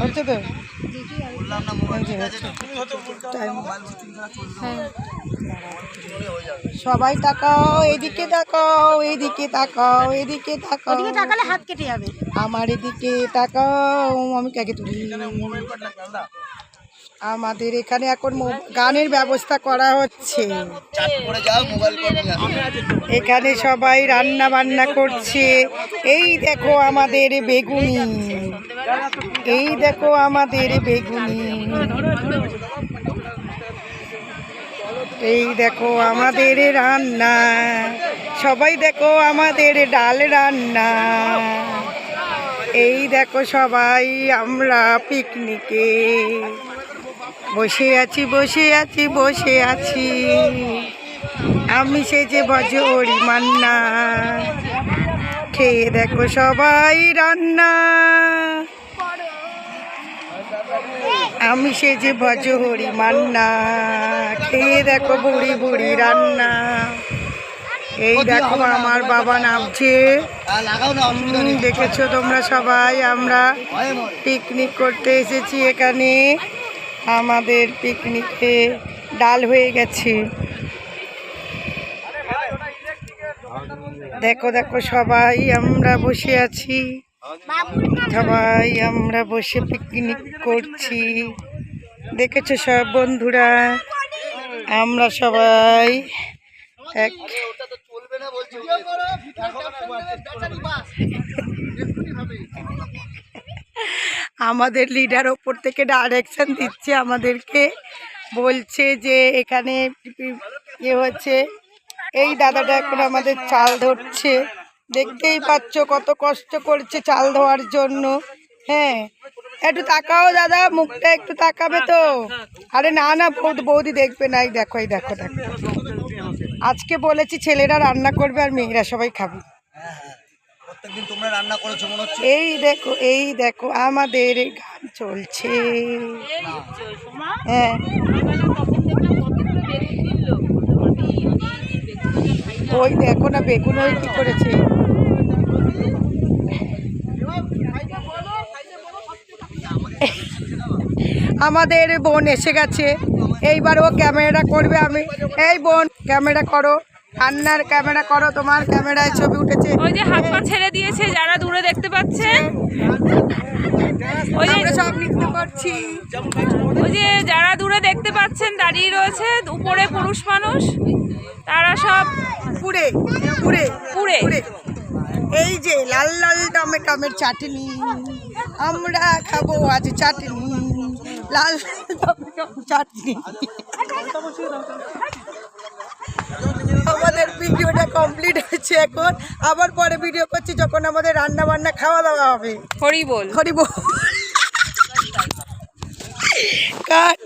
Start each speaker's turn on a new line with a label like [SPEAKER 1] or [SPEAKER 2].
[SPEAKER 1] হচ্ছে তো। সবাই তাকাও এদিকে তাকাও এদিকে তাকাও এদিকে তাকাও।
[SPEAKER 2] ওদিকে তাকালে হাত কেটে যাবে।
[SPEAKER 1] আমার এদিকে তাকাও আমি কাকে তুলি? আমাদের এখানে এখন গানের ব্যবস্থা করা হচ্ছে। এখানে সবাই রান্না বান্না করছে। এই দেখো আমাদের বেগুনি। এই দেখো আমাদের বেগুনি। এই দেখো আমাদের রান্না। সবাই দেখো আমাদের ডাল রান্না। এই দেখো সবাই আমরা পিকনিকে। বসে আছি বসে আছি বসে আছি। আমি সে যে ভজ হরি মান্না। খেয়ে দেখো সবাই রান্না। আমি সে যে ভজ হরি মান্না। খেয়ে দেখো বুড়ি বুড়ি রান্না। এই দেখো আমার বাবা নামছে। দেখেছ তোমরা সবাই আমরা পিকনিক করতে এসেছি এখানে। আমাদের পিকনিকে ডাল হয়ে গেছে। দেখো দেখো সবাই আমরা বসে আছি। সবাই আমরা বসে পিকনিক করছি। দেখেছ সব বন্ধুরা? আমরা সবাই এক আমাদের লিডার ওপর থেকে ডাইরেকশন দিচ্ছে আমাদেরকে। বলছে যে এখানে ইয়ে হচ্ছে। এই দাদাটা এখন আমাদের চাল ধরছে। দেখতেই পাচ্ছ কত কষ্ট করছে চাল ধোয়ার জন্য। হ্যাঁ একটু তাকাও দাদা মুখটা একটু তাকাবে তো। আরে না না বৌদি বৌদি দেখবে না এই দেখো এই দেখো দেখো। আজকে বলেছি ছেলেরা রান্না করবে আর মেয়েরা সবাই খাবে। এই দেখো এই দেখো আমাদের গান চলছে। হ্যাঁ। ওই দেখো না বেগুন ওই কি করেছে? আমাদের বোন এসে গেছে। এইবার ও ক্যামেরা করবে আমি। এই বোন ক্যামেরা করো। রান্নার ক্যামেরা করো তোমার ক্যামেরায় ছবি উঠেছে।
[SPEAKER 3] ওই যে হাত পা ছেড়ে দিয়েছে যারা দূরে দেখতে পাচ্ছে। ওই যে
[SPEAKER 1] সব নৃত্য করছি।
[SPEAKER 3] ওই যে যারা দূরে দেখতে পাচ্ছেন দাঁড়িয়ে রয়েছে উপরে পুরুষ মানুষ তারা সব
[SPEAKER 1] পুরে পুরে
[SPEAKER 3] পুরে।
[SPEAKER 1] পুরে। এই যে লাল লাল টমেটমের চাটনি আমরা খাব আজ চাটনি। লাল চাটনি। আমাদের ভিডিওটা কমপ্লিট হয়েছে এখন। আবার পরে ভিডিও করছি যখন আমাদের রান্না বান্না খাওয়া দাওয়া হবে।
[SPEAKER 3] হরি বল
[SPEAKER 1] হরিব কাট।